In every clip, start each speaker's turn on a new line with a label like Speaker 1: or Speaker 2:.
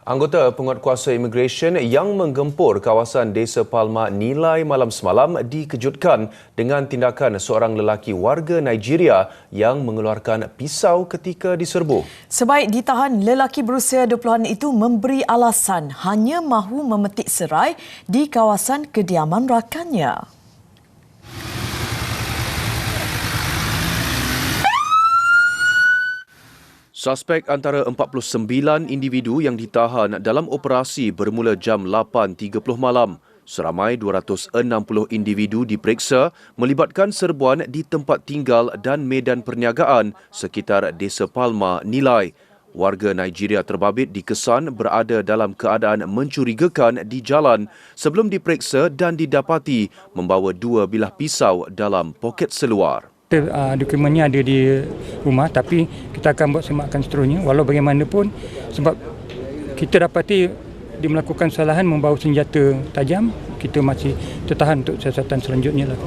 Speaker 1: Anggota penguatkuasa imigresen yang menggempur kawasan Desa Palma Nilai malam semalam dikejutkan dengan tindakan seorang lelaki warga Nigeria yang mengeluarkan pisau ketika diserbu.
Speaker 2: Sebaik ditahan, lelaki berusia 20-an itu memberi alasan hanya mahu memetik serai di kawasan kediaman rakannya.
Speaker 1: Suspek antara 49 individu yang ditahan dalam operasi bermula jam 8.30 malam. Seramai 260 individu diperiksa melibatkan serbuan di tempat tinggal dan medan perniagaan sekitar Desa Palma, Nilai. Warga Nigeria terbabit dikesan berada dalam keadaan mencurigakan di jalan sebelum diperiksa dan didapati membawa dua bilah pisau dalam poket seluar
Speaker 3: uh, dokumennya ada di rumah tapi kita akan buat semakkan seterusnya walau bagaimanapun sebab kita dapati dia melakukan kesalahan membawa senjata tajam kita masih tertahan untuk siasatan selanjutnya lah.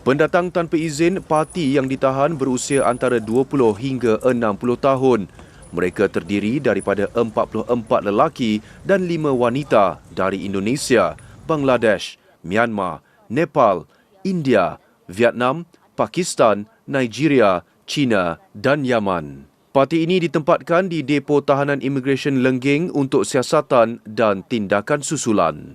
Speaker 1: Pendatang tanpa izin parti yang ditahan berusia antara 20 hingga 60 tahun. Mereka terdiri daripada 44 lelaki dan 5 wanita dari Indonesia, Bangladesh, Myanmar, Nepal, India, Vietnam, Pakistan, Nigeria, China dan Yaman. Parti ini ditempatkan di Depo Tahanan Imigresen Lengging untuk siasatan dan tindakan susulan.